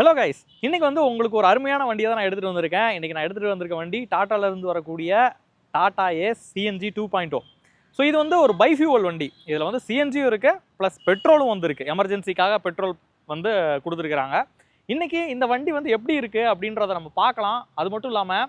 Hello guys இன்றைக்கி வந்து உங்களுக்கு ஒரு அருமையான வண்டியை தான் நான் எடுத்துகிட்டு வந்திருக்கேன். இன்னைக்கு நான் எடுத்துகிட்டு வந்திருக்க வண்டி டாட்டாலேருந்து வரக்கூடிய Tata Ace CNG two point O so இது வந்து ஒரு பைஃபியூவல் வண்டி. இதில் வந்து சிஎன்ஜியும் இருக்குது ப்ளஸ் பெட்ரோலும் வந்துருக்கு எமர்ஜென்சிக்காக பெட்ரோல் வந்து கொடுத்துருக்குறாங்க. இன்னைக்கு இந்த வண்டி வந்து எப்படி இருக்குது அப்படின்றத நம்ம பார்க்கலாம். அது மட்டும் இல்லாமல்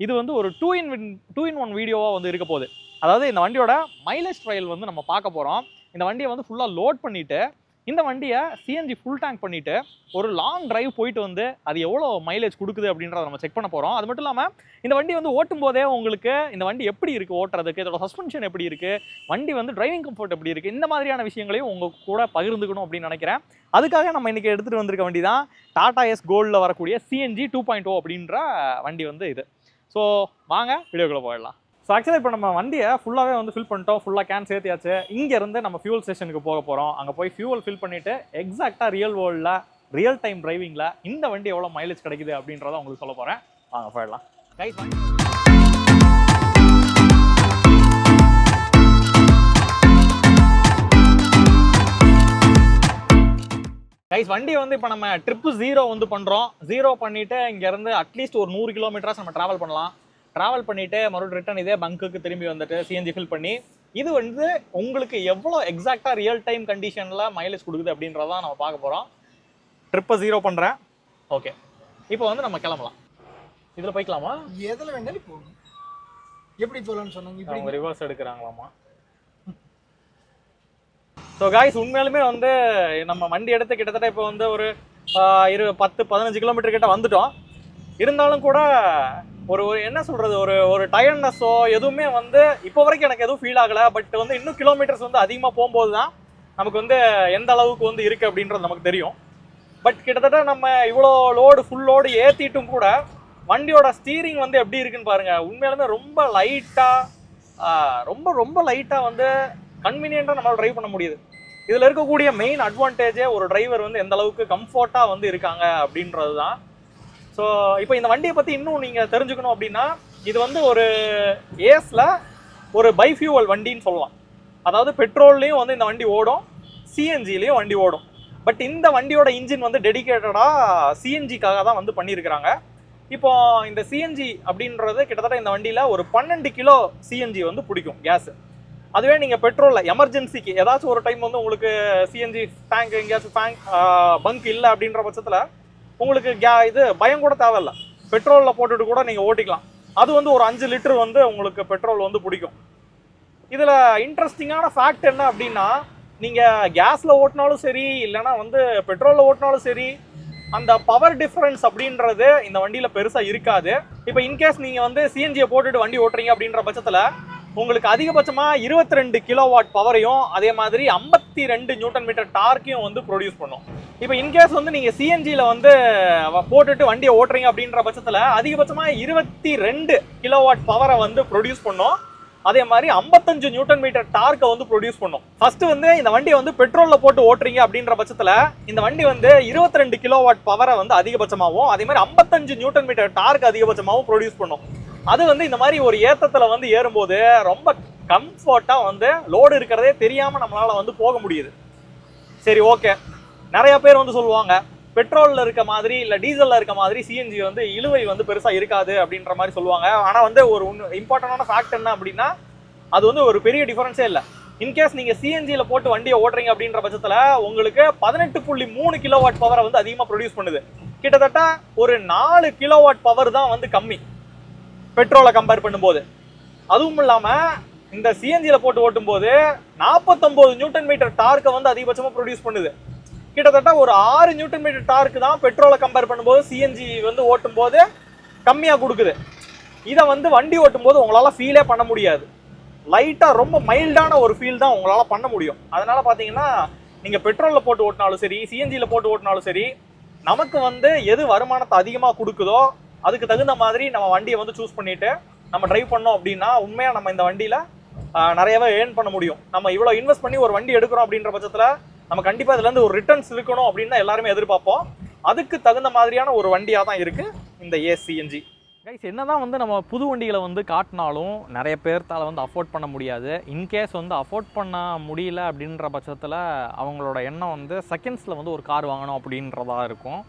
இது வந்து ஒரு two in two in one வீடியோவாக வந்து இருக்க போகுது. அதாவது இந்த வண்டியோட மைலேஜ் ட்ரையல் வந்து நம்ம பார்க்க போகிறோம் இந்த வண்டியை வந்து ஃபுல்லாக லோட் பண்ணிவிட்டு இந்த வண்டியை சிஎன்ஜி ஃபுல் டேங்க் பண்ணிவிட்டு ஒரு லாங் டிரைவ் போயிட்டு வந்து அது எவ்வளோ மைலேஜ் கொடுக்குது அப்படின்றத நம்ம செக் பண்ண போகிறோம் அது மட்டும் இல்லாமல் இந்த வண்டி வந்து ஓட்டும் போதே உங்களுக்கு இந்த வண்டி எப்படி இருக்குது ஓட்டுறதுக்கு இதோட சஸ்பென்ஷன் எப்படி இருக்குது வண்டி வந்து டிரைவிங் கம்ஃபர்ட் எப்படி இருக்குது இந்த மாதிரியான விஷயங்களையும் உங்கள் கூட பகிர்ந்துக்கணும் அப்படின்னு நினைக்கிறேன். அதுக்காக நம்ம இன்றைக்கி எடுத்துகிட்டு வந்திருக்க வண்டி தான் டாடா எஸ் கோல்டில் வரக்கூடிய சிஎன்ஜி டூ பாயிண்ட் ஓ அப்படின்ற வண்டி வந்து இது. ஸோ வாங்க வீடியோக்குள்ளே போயிடலாம். ஸோ ஆக்சுவலாக இப்போ நம்ம வண்டியை ஃபுல்லாகவே வந்து ஃபில் பண்ணிட்டோம். ஃபுல்லாக கேன் சேர்த்தியாச்சு. இங்கேருந்து நம்ம ஃபியூல் ஸ்டேஷனுக்கு போக போகிறோம் அங்கே போய் ஃபியூல் ஃபில் பண்ணிவிட்டு எக்ஸாக்டாக ரியல் வேர்ல்டில் ரியல் டைம் டிரைவிங்கில் இந்த வண்டி எவ்வளோ மைலேஜ் கிடைக்குது அப்படின்றத உங்களுக்கு சொல்ல போகிறேன் வாங்க போயிடலாம். கைஸ் கைஸ் வண்டியை வந்து இப்போ நம்ம ட்ரிப்பு ஜீரோ வந்து பண்ணுறோம் ஜீரோ பண்ணிவிட்டு இங்கேருந்து அட்லீஸ்ட் ஒரு நூறு கிலோமீட்டர்ஸ் நம்ம ட்ராவல் பண்ணலாம். ட்ராவல் பண்ணிவிட்டு மறுபடியும் ரிட்டன் இதே பங்குக்கு திரும்பி வந்துட்டு சிஎன்ஜி ஃபில் பண்ணி இது வந்து உங்களுக்கு எவ்வளோ எக்ஸாக்டாக ரியல் டைம் கண்டிஷனில் மைலேஜ் கொடுக்குது அப்படின்றதான் நம்ம பார்க்க போகிறோம் ட்ரிப்பை ஜீரோ பண்ணுறேன் ஓகே இப்போ வந்து நம்ம கிளம்பலாம். இதில் போய்க்கலாமா? எதுல வேணாலும் போகும் எப்படி போகலாம்னு சொன்னாங்க? இப்படி ரிவர்ஸ் எடுக்கிறாங்களாமா? ஸோ காய்ஸ் உண்மையாலுமே வந்து நம்ம வண்டி எடுத்து கிட்டத்தட்ட இப்போ வந்து ஒரு இரு பத்து பதினஞ்சு கிலோமீட்டர் கிட்ட வந்துட்டோம். இருந்தாலும் கூட ஒரு ஒரு என்ன சொல்றது ஒரு ஒரு டயர்ட்னஸோ எதுவுமே வந்து இப்போ வரைக்கும் எனக்கு எதுவும் ஃபீல் ஆகலை. பட் வந்து இன்னும் கிலோமீட்டர்ஸ் வந்து அதிகமாக போகும்போது தான் நமக்கு வந்து எந்த அளவுக்கு வந்து இருக்கு அப்படின்றது நமக்கு தெரியும். பட் கிட்டத்தட்ட நம்ம இவ்வளோ லோடு ஃபுல் லோடு ஏற்றிட்டும் கூட வண்டியோட ஸ்டீரிங் வந்து எப்படி இருக்குன்னு பாருங்க. உண்மையிலுமே ரொம்ப லைட்டாக ரொம்ப ரொம்ப லைட்டாக வந்து கன்வீனியண்ட்டாக நம்மளால் ட்ரைவ் பண்ண முடியுது. இதில் இருக்கக்கூடிய மெயின் அட்வான்டேஜே ஒரு டிரைவர் வந்து எந்த அளவுக்கு கம்ஃபர்ட்டாக வந்து இருக்காங்க அப்படின்றது தான் ஸோ இப்போ இந்த வண்டியை பற்றி இன்னும் நீங்கள் தெரிஞ்சுக்கணும் அப்படின்னா இது வந்து ஒரு ஏஸில் ஒரு பைஃபியூவல் வண்டின்னு சொல்லலாம். அதாவது பெட்ரோல்லையும் வந்து இந்த வண்டி ஓடும் சிஎன்ஜிலையும் வண்டி ஓடும். பட் இந்த வண்டியோட இன்ஜின் வந்து டெடிகேட்டடாக சிஎன்ஜிக்காக தான் வந்து பண்ணியிருக்கிறாங்க. இப்போ இந்த சிஎன்ஜி அப்படின்றது கிட்டத்தட்ட இந்த வண்டியில் ஒரு பன்னெண்டு கிலோ சிஎன்ஜி வந்து பிடிக்கும் கேஸு அதுவே நீங்கள் பெட்ரோலில் எமர்ஜென்சிக்கு ஏதாச்சும் ஒரு டைம் வந்து உங்களுக்கு சிஎன்ஜி டேங்க் எங்கேயாச்சும் டேங்க் பங்க் இல்லை அப்படின்ற பட்சத்தில் உங்களுக்கு கே இது பயம் கூட தேவையில்ல. பெட்ரோலில் போட்டுட்டு கூட நீங்கள் ஓட்டிக்கலாம். அது வந்து ஒரு அஞ்சு லிட்டர் வந்து உங்களுக்கு பெட்ரோல் வந்து பிடிக்கும். இதில் இன்ட்ரெஸ்டிங்கான ஃபேக்ட் என்ன அப்படின்னா நீங்கள் கேஸில் ஓட்டினாலும் சரி இல்லைன்னா வந்து பெட்ரோலில் ஓட்டினாலும் சரி அந்த பவர் டிஃப்ரென்ஸ் அப்படின்றது இந்த வண்டியில் பெருசாக இருக்காது. இப்போ இன்கேஸ் நீங்கள் வந்து சிஎன்ஜியை போட்டுட்டு வண்டி ஓட்டுறீங்க அப்படின்ற பட்சத்தில் உங்களுக்கு அதிகபட்சமாக இருபத்தி ரெண்டு கிலோ வாட் பவரையும் அதே மாதிரி ஐம்பத்தி ரெண்டு நியூட்டன் மீட்டர் டார்க்கையும் வந்து ப்ரொடியூஸ் பண்ணும். இப்போ இன்கேஸ் வந்து நீங்கள் சிஎன்ஜியில் வந்து போட்டுட்டு வண்டியை ஓட்டுறீங்க அப்படின்ற பட்சத்தில் அதிகபட்சமாக இருபத்தி ரெண்டு கிலோ வாட் பவரை வந்து ப்ரொடியூஸ் பண்ணும். அதே மாதிரி 55 நியூட்டன் மீட்டர் டார்க்கை வந்து ப்ரொடியூஸ் பண்ணும். ஃபர்ஸ்ட் வந்து இந்த வண்டியை வந்து பெட்ரோலில் போட்டு ஓட்டுறீங்க அப்படின்ற பட்சத்தில் இந்த வண்டி வந்து 22 ரெண்டு கிலோ வாட் பவரை வந்து அதிகபட்சமாகவும் அதே மாதிரி 55 நியூட்டன் மீட்டர் டார்க் அதிகபட்சமாகவும் ப்ரொடியூஸ் பண்ணும். அது வந்து இந்த மாதிரி ஒரு ஏத்தத்தில் வந்து ஏறும்போது ரொம்ப கம்ஃபர்ட்டாக வந்து லோடு இருக்கிறதே தெரியாமல் நம்மளால வந்து போக முடியுது. சரி ஓகே நிறைய பேர் வந்து சொல்லுவாங்க பெட்ரோலில் இருக்க மாதிரி இல்லை டீசல்ல இருக்க மாதிரி சிஎன்ஜி வந்து இழுவை வந்து பெருசாக இருக்காது அப்படின்ற மாதிரி சொல்லுவாங்க. ஆனால் வந்து ஒரு ஒன்று இம்பார்ட்டண்டான ஃபேக்ட் என்ன அப்படின்னா அது வந்து ஒரு பெரிய டிஃபரன்ஸே இல்லை. இன்கேஸ் நீங்கள் சிஎன்ஜியில் போட்டு வண்டியை ஓட்டுறீங்க அப்படின்ற பட்சத்தில் உங்களுக்கு பதினெட்டு புள்ளி மூணு கிலோ வாட் பவரை வந்து அதிகமாக ப்ரொடியூஸ் பண்ணுது. கிட்டத்தட்ட ஒரு நாலு கிலோ வாட் பவர் தான் வந்து கம்மி பெட்ரோலை கம்பேர் பண்ணும்போது. அதுவும் இல்லாமல் இந்த சிஎன்ஜியில் போட்டு ஓட்டும்போது நாற்பத்தொம்போது நியூட்டன் மீட்டர் டார்க்கை வந்து அதிகபட்சமாக ப்ரொடியூஸ் பண்ணுது. கிட்டத்தட்ட ஒரு ஆறு நியூட்டன் மீட்டர் டார்க்கு தான் பெட்ரோலை கம்பேர் பண்ணும்போது சிஎன்ஜி வந்து ஓட்டும்போது கம்மியாக கொடுக்குது. இதை வந்து வண்டி ஓட்டும்போது உங்களால் ஃபீலே பண்ண முடியாது. லைட்டாக ரொம்ப மைல்டான ஒரு ஃபீல் தான் உங்களால் பண்ண முடியும். அதனால் பார்த்தீங்கன்னா நீங்கள் பெட்ரோலில் போட்டு ஓட்டினாலும் சரி சிஎன்ஜியில் போட்டு ஓட்டினாலும் சரி நமக்கு வந்து எது வருமானத்தை அதிகமாக கொடுக்குதோ அதுக்கு தகுந்த மாதிரி நம்ம வண்டியை வந்து சூஸ் பண்ணிட்டு நம்ம டிரைவ் பண்ணோம் அப்படின்னா உண்மையாக நம்ம இந்த வண்டியில் நிறையவே ஏர்ன் பண்ண முடியும். நம்ம இவ்வளோ இன்வெஸ்ட் பண்ணி ஒரு வண்டி எடுக்கிறோம் அப்படின்ற பட்சத்தில் நம்ம கண்டிப்பாக இதுலேருந்து ஒரு ரிட்டர்ன்ஸ் இருக்கணும் அப்படின்னு தான் எல்லாருமே எதிர்பார்ப்போம். அதுக்கு தகுந்த மாதிரியான ஒரு வண்டியாக தான் இருக்குது இந்த ஏசிஎன்ஜி கைஸ் என்ன தான் வந்து நம்ம புது வண்டிகளை வந்து காட்டினாலும் நிறைய பேர்த்தால் வந்து அஃபோர்ட் பண்ண முடியாது. இன்கேஸ் வந்து அஃபோர்ட் பண்ண முடியல அப்படின்ற பட்சத்தில் அவங்களோட எண்ணம் வந்து செகண்ட்ஸில் வந்து ஒரு கார் வாங்கணும் அப்படின்றதா இருக்கும்.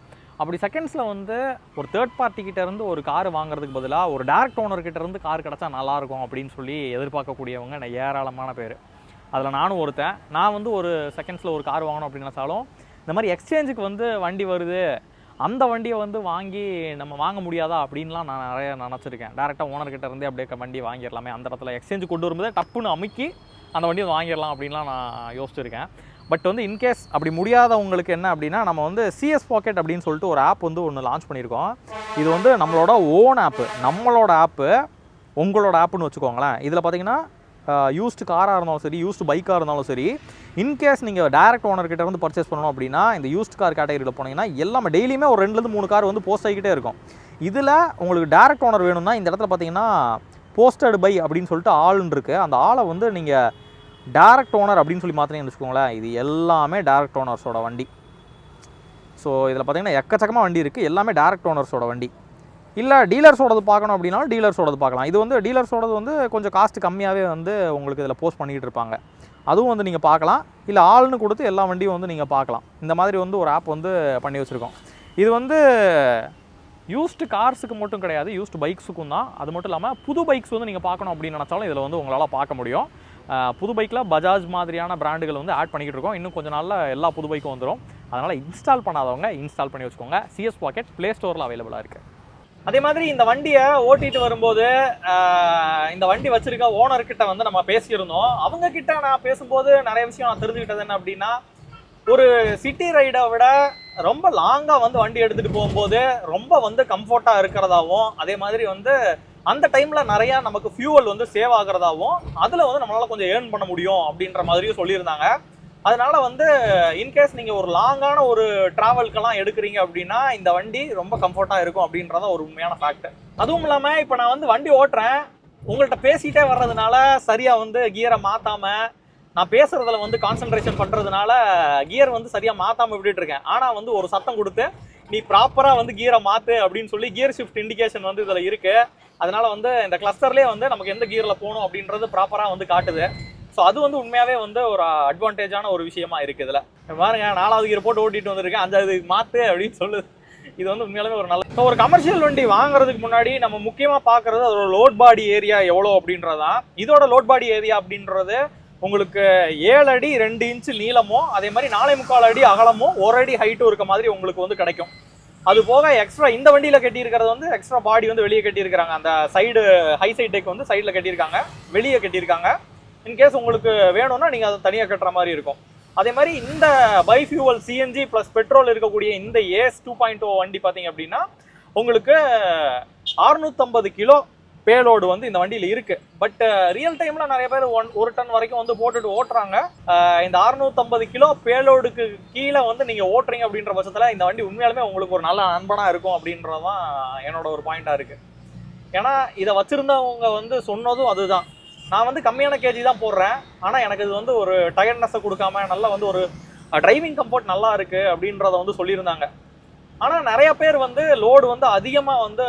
அப்படி செகண்ட்ஸில் வந்து ஒரு தேர்ட் பார்ட்டிக்கிட்ட இருந்து ஒரு கார் வாங்குறதுக்கு பதிலாக ஒரு டேரக்ட் ஓனர்கிட்ட இருந்து கார் கிடச்சா நல்லாயிருக்கும் அப்படின்னு சொல்லி எதிர்பார்க்கக்கூடியவங்க ஏராளமான பேர். அதில் நானும் ஒருத்தன். நான் வந்து ஒரு செகண்ட்ஸில் ஒரு கார் வாங்கணும் அப்படின்னு நினச்சாலும் இந்த மாதிரி எக்ஸ்சேஞ்சுக்கு வந்து வண்டி வருது. அந்த வண்டியை வந்து வாங்கி நம்ம வாங்க முடியாதா அப்படின்லாம் நான் நிறைய நினச்சிருக்கேன். டேரெக்டாக ஓனர்கிட்ட இருந்தே அப்படியே வண்டி வாங்கிடலாமே. அந்த இடத்துல எக்ஸ்சேஞ்சு கொண்டு வரும்போதே டப்புன்னு அமுக்கி அந்த வண்டியை வாங்கிடலாம் அப்படின்லாம் நான் யோசிச்சிருக்கேன். பட் வந்து இன்கேஸ் அப்படி முடியாதவங்களுக்கு என்ன அப்படின்னா நம்ம வந்து சிஎஸ் பாக்கெட் அப்படின்னு சொல்லிட்டு ஒரு ஆப் வந்து ஒன்று லான்ச் பண்ணியிருக்கோம். இது வந்து நம்மளோட ஓன் ஆப்பு நம்மளோட ஆப்பு உங்களோட ஆப்புன்னு வச்சுக்கோங்களேன். இதில் பார்த்தீங்கன்னா யூஸ்டு காராக இருந்தாலும் சரி யூஸ்டு பைக்காக இருந்தாலும் சரி இன்கேஸ் நீங்கள் டேரக்ட் ஓனர்கிட்ட வந்து பர்ச்சேஸ் பண்ணணும் அப்படின்னா இந்த யூஸ்ட் கார் கேட்டகரியில் போனீங்கன்னா எல்லாமே டெய்லியுமே ஒரு ரெண்டுலேருந்து மூணு கார் வந்து போஸ்ட் ஆகிக்கிட்டே இருக்கும். இதில் உங்களுக்கு டேரக்ட் ஓனர் வேணும்னா இந்த இடத்துல பார்த்தீங்கன்னா போஸ்டட் பை அப்படின்னு சொல்லிட்டு ஆளுன்னு இருக்குது அந்த ஆளை வந்து நீங்கள் டேரக்ட் ஓனர் அப்படின்னு சொல்லி மாற்றினீங்கன்னு வச்சுக்கோங்களேன் இது எல்லாமே டேரக்ட் ஓனர்ஸோட வண்டி. ஸோ இதில் பார்த்தீங்கன்னா எக்கச்சக்கமாக வண்டி இருக்குது எல்லாமே டேரக்ட் ஓனர்ஸோட வண்டி. இல்லை டீலர்ஸோடது பார்க்கணும் அப்படின்னாலும் டீலர்ஸோடது பார்க்கலாம். இது வந்து டீலர்ஸோடது வந்து கொஞ்சம் காஸ்ட் கம்மியாகவே வந்து உங்களுக்கு இதில் போஸ்ட் பண்ணிகிட்டு இருப்பாங்க. அதுவும் வந்து நீங்கள் பார்க்கலாம். இல்லை ஆள்னு கொடுத்து எல்லா வண்டியும் வந்து நீங்கள் பார்க்கலாம். இந்த மாதிரி வந்து ஒரு ஆப் வந்து பண்ணி வச்சுருக்கோம். இது வந்து யூஸ்டு கார்ஸுக்கு மட்டும் கிடையாது யூஸ்டு பைக்ஸுக்கும் தான். அது மட்டும் இல்லாமல் புது பைக்ஸ் வந்து நீங்கள் பார்க்கணும் அப்படின்னு நினச்சாலும் இதில் வந்து உங்களால் பார்க்க முடியும். புது பைக்கில் பஜாஜ் மாதிரியான பிராண்டுகள் வந்து ஆட் பண்ணிக்கிட்டு இருக்கோம். இன்னும் கொஞ்ச நாளில் எல்லா புது பைக்கும் வந்துடும் அதனால் இன்ஸ்டால் பண்ணாதவங்க இன்ஸ்டால் பண்ணி வச்சுக்கோங்க. சிஎஸ் பாக்கெட் ப்ளே ஸ்டோரில் அவைலபிளாக இருக்குது அதே மாதிரி இந்த வண்டியை ஓட்டிட்டு வரும்போது இந்த வண்டி வச்சிருக்க ஓனர் கிட்ட வந்து நம்ம பேசியிருந்தோம். அவங்க கிட்ட நான் பேசும்போது நிறைய விஷயம் நான் தெரிஞ்சுக்கிட்டது என்ன அப்படின்னா ஒரு சிட்டி ரைடை விட ரொம்ப லாங்காக வந்து வண்டி எடுத்துகிட்டு போகும்போது ரொம்ப வந்து கம்ஃபர்ட்டாக இருக்கிறதாவும் அதே மாதிரி வந்து அந்த டைமில் நிறையா நமக்கு ஃபியூவல் வந்து சேவ் ஆகிறதாவும் அதில் வந்து நம்மளால் கொஞ்சம் ஏர்ன் பண்ண முடியும் அப்படின்ற மாதிரியும் சொல்லியிருந்தாங்க. அதனால வந்து இன்கேஸ் நீங்கள் ஒரு லாங்கான ஒரு ட்ராவல்க்கெல்லாம் எடுக்கிறீங்க அப்படின்னா இந்த வண்டி ரொம்ப கம்ஃபர்ட்டாக இருக்கும் அப்படின்றத ஒரு உண்மையான ஃபேக்ட் அதுவும் இல்லாமல் இப்போ நான் வந்து வண்டி ஓட்டுறேன். உங்கள்கிட்ட பேசிகிட்டே வர்றதுனால சரியாக வந்து கியரை மாற்றாமல் நான் பேசுறதுல வந்து கான்சென்ட்ரேஷன் பண்ணுறதுனால கியர் வந்து சரியாக மாற்றாமல் விட்டுட்டு இருக்கேன். ஆனால் வந்து ஒரு சத்தம் கொடுத்து நீ ப்ராப்பராக வந்து கியரை மாற்று அப்படின்னு சொல்லி கியர் ஷிஃப்ட் இண்டிகேஷன் வந்து இதில் இருக்குது அதனால் வந்து இந்த கிளஸ்டர்லேயே வந்து நமக்கு எந்த கியரில் போகணும் அப்படின்றது ப்ராப்பராக வந்து காட்டுது. ஸோ அது வந்து உண்மையாகவே வந்து ஒரு அட்வான்டேஜான ஒரு விஷயமா இருக்குது இதில். பாருங்க நாலாவது கீர் போட்டு ஓட்டிட்டு வந்திருக்கேன். அஞ்சாவது மாற்று அப்படின்னு சொல்லுது. இது வந்து உண்மையாலுமே ஒரு நல்ல ஸோ ஒரு கமர்ஷியல் வண்டி வாங்குறதுக்கு முன்னாடி நம்ம முக்கியமாக பார்க்கறது அதோட லோட் பாடி ஏரியா எவ்வளோ அப்படின்றதான் இதோட லோட் பாடி ஏரியா அப்படின்றது உங்களுக்கு ஏழு அடி ரெண்டு இன்ச்சு நீளமும் அதே மாதிரி நாலே முக்கால் அடி அகலமும் ஒரு அடி ஹைட்டும் இருக்க மாதிரி உங்களுக்கு வந்து கிடைக்கும். அது போக எக்ஸ்ட்ரா இந்த வண்டியில் கட்டியிருக்கிறது வந்து எக்ஸ்ட்ரா பாடி வந்து வெளியே கட்டியிருக்காங்க அந்த சைடு ஹை சைட் டெக் வந்து சைடில் கட்டியிருக்காங்க. வெளியே கட்டியிருக்காங்க. இன்கேஸ் உங்களுக்கு வேணும்னா நீங்கள் அதை தனியாக கட்டுற மாதிரி இருக்கும். அதே மாதிரி இந்த பைஃபியூவல் சிஎன்ஜி ப்ளஸ் பெட்ரோல் இருக்கக்கூடிய இந்த ஏஸ் டூ பாயிண்ட் ஓ வண்டி பார்த்தீங்க அப்படின்னா உங்களுக்கு அறுநூத்தம்பது கிலோ பேலோடு வந்து இந்த வண்டியில் இருக்குது பட் ரியல் uh, டைமில் நிறைய பேர் ஒன் ஒரு டன் வரைக்கும் வந்து போட்டுட்டு ஓட்டுறாங்க. Uh, இந்த அறுநூத்தம்பது கிலோ பேலோடுக்கு கீழே வந்து நீங்கள் ஓட்டுறீங்க அப்படின்ற பட்சத்தில் இந்த வண்டி உண்மையாலுமே உங்களுக்கு ஒரு நல்ல நண்பனாக இருக்கும் அப்படின்றது தான் என்னோட ஒரு பாயிண்ட்டாக இருக்குது ஏன்னா இதை வச்சுருந்தவங்க வந்து சொன்னதும் அதுதான். நான் வந்து கம்மியான கேஜி தான் போடுறேன். ஆனால் எனக்கு இது வந்து ஒரு டயர்ட்னஸை கொடுக்காம நல்லா வந்து ஒரு டிரைவிங் கம்ஃபர்ட் நல்லா இருக்கு அப்படின்றத வந்து சொல்லியிருந்தாங்க. ஆனால் நிறைய பேர் வந்து லோடு வந்து அதிகமாக வந்து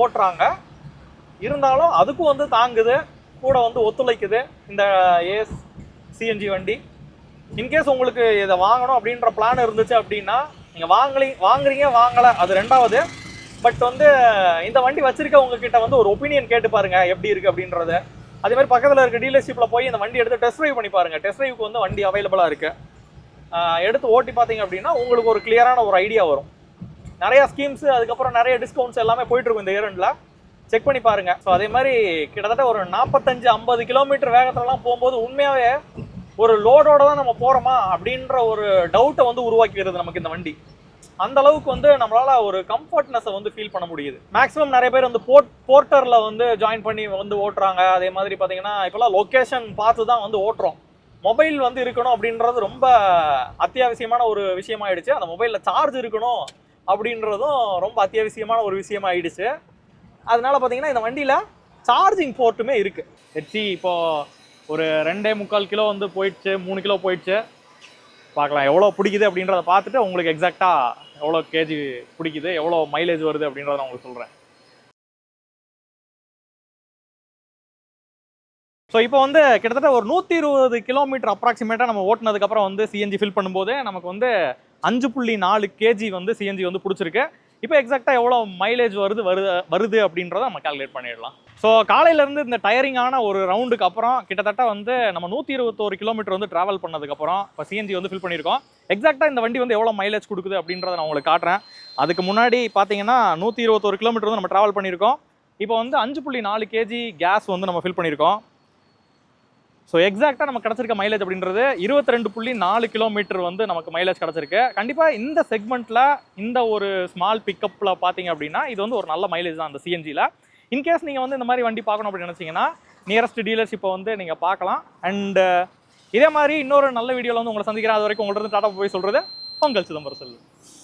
ஓட்டுறாங்க. இருந்தாலும் அதுக்கும் வந்து தாங்குது கூட வந்து ஒத்துழைக்குது இந்த ஏஎஸ் சிஎன்ஜி வண்டி. இன்கேஸ் உங்களுக்கு இதை வாங்கணும் அப்படின்ற பிளான் இருந்துச்சு அப்படின்னா நீங்கள் வாங்கலி வாங்குறீங்க வாங்கலை. அது ரெண்டாவது. பட் வந்து இந்த வண்டி வச்சிருக்க உங்ககிட்ட வந்து ஒரு ஒப்பீனியன் கேட்டு பாருங்க எப்படி இருக்கு அப்படின்றத. அதே மாதிரி பக்கத்தில் இருக்க டீலர்ஷிப்பில் போய் இந்த வண்டி எடுத்து டெஸ்ட் ட்ரைவ் பண்ணி பாருங்க. டெஸ்ட் ட்ரைவுக்கு வந்து வண்டி அவைலபிளாக இருக்கு. எடுத்து ஓட்டி பார்த்தீங்க அப்படின்னா உங்களுக்கு ஒரு கிளியரான ஒரு ஐடியா வரும். நிறைய ஸ்கீம்ஸ் அதுக்கப்புறம் நிறைய டிஸ்கவுண்ட்ஸ் எல்லாமே போயிட்டு இருக்கும் இந்த இயரண்டில் செக் பண்ணி பாருங்க. ஸோ அதே மாதிரி கிட்டத்தட்ட ஒரு நாற்பத்தஞ்சு ஐம்பது கிலோமீட்டர் வேகத்துலலாம் போகும்போது உண்மையாகவே ஒரு லோடோட தான் நம்ம போகிறோமா அப்படின்ற ஒரு டவுட்டை வந்து உருவாக்கிடுது நமக்கு இந்த வண்டி. அந்த அளவுக்கு வந்து நம்மளால ஒரு கம்ஃபர்ட்னஸை வந்து ஃபீல் பண்ண முடியுது. மேக்ஸிமம் நிறைய பேர் வந்து போர்ட் போர்ட்டரில் வந்து ஜாயின் பண்ணி வந்து ஓட்டுறாங்க. அதே மாதிரி பார்த்தீங்கன்னா இப்போலாம் லொக்கேஷன் பார்த்து தான் வந்து ஓட்டுறோம். மொபைல் வந்து இருக்கணும் அப்படின்றது ரொம்ப அத்தியாவசியமான ஒரு விஷயமாயிடுச்சு. அந்த மொபைலில் சார்ஜ் இருக்கணும் அப்படின்றதும் ரொம்ப அத்தியாவசியமான ஒரு விஷயமாயிடுச்சு. அதனால பார்த்தீங்கன்னா இந்த வண்டியில் சார்ஜிங் போர்ட்டுமே இருக்கு. ஹெச்சி இப்போ ஒரு ரெண்டே முக்கால் கிலோ வந்து போயிடுச்சு மூணு கிலோ போயிடுச்சு. பார்க்கலாம் எவ்வளோ பிடிக்குது அப்படின்றத பார்த்துட்டு உங்களுக்கு எக்ஸாக்டாக எவ்வளோ கேஜி பிடிக்குது எவ்வளோ மைலேஜ் வருது அப்படின்றத நான் உங்களுக்கு சொல்கிறேன் ஸோ இப்போ வந்து கிட்டத்தட்ட ஒரு நூற்றி இருபது கிலோமீட்டர் அப்ராக்சிமேட்டாக நம்ம ஓட்டினதுக்கப்புறம் வந்து சிஎன்ஜி ஃபில் பண்ணும்போது நமக்கு வந்து அஞ்சு புள்ளி நாலு கேஜி வந்து சிஎன்ஜி வந்து பிடிச்சிருக்கு. இப்போ எக்ஸாக்டாக எவ்வளோ மைலேஜ் வருது வருது வருது அப்படின்றத நம்ம கால்குலேட் பண்ணிடலாம். ஸோ காலையிலேருந்து இந்த டயரிங்கான ஒரு ரவுண்டுக்கு அப்புறம் கிட்டத்தட்ட வந்து நம்ம நூற்றி இருபத்தோரு கிலோமீட்டர் வந்து ட்ராவல் பண்ணதுக்கப்புறம் இப்போ சிஎன்ஜி வந்து ஃபில் பண்ணியிருக்கோம். எக்ஸாக்டாக இந்த வண்டி வந்து எவ்வளோ மைலேஜ் கொடுக்குது அப்படின்றத நான் உங்களுக்கு காட்டுறேன். அதுக்கு முன்னாடி பார்த்தீங்கன்னா நூற்றி இருபத்தோரு கிலோமீட்டர் வந்து நம்ம ட்ராவல் பண்ணியிருக்கோம். இப்போ வந்து அஞ்சு புள்ளி நாலு கேஜி கேஸ் வந்து நம்ம ஃபில் பண்ணியிருக்கோம். ஸோ எக்ஸாக்டாக நமக்கு கிடச்சிருக்க மைலேஜ் அப்படின்றது இருபத்தி ரெண்டு புள்ளி நாலு கிலோமீட்டர் வந்து நமக்கு மைலேஜ் கிடச்சிருக்கு. கண்டிப்பாக இந்த செக்மெண்ட்டில் இந்த ஒரு ஸ்மால் பிக்கப்பில் பார்த்தீங்க அப்படின்னா இது வந்து ஒரு நல்ல மைலேஜ் தான் அந்த சிஎன்ஜியில் இன்கேஸ் நீங்கள் வந்து இந்த மாதிரி வண்டி பார்க்கணும் அப்படின்னு நினச்சிங்கன்னா நியரஸ்ட் டீலர்ஷிப்பை வந்து நீங்கள் பார்க்கலாம். அண்டு இதே மாதிரி இன்னொரு நல்ல வீடியோவில் வந்து உங்களை சந்திக்கிறேன். அது வரைக்கும் உங்கள்கிட்ட இருந்து டாட்டா போய் சொல்கிறது பொங்கல் சிதம்பரம் செல்வம்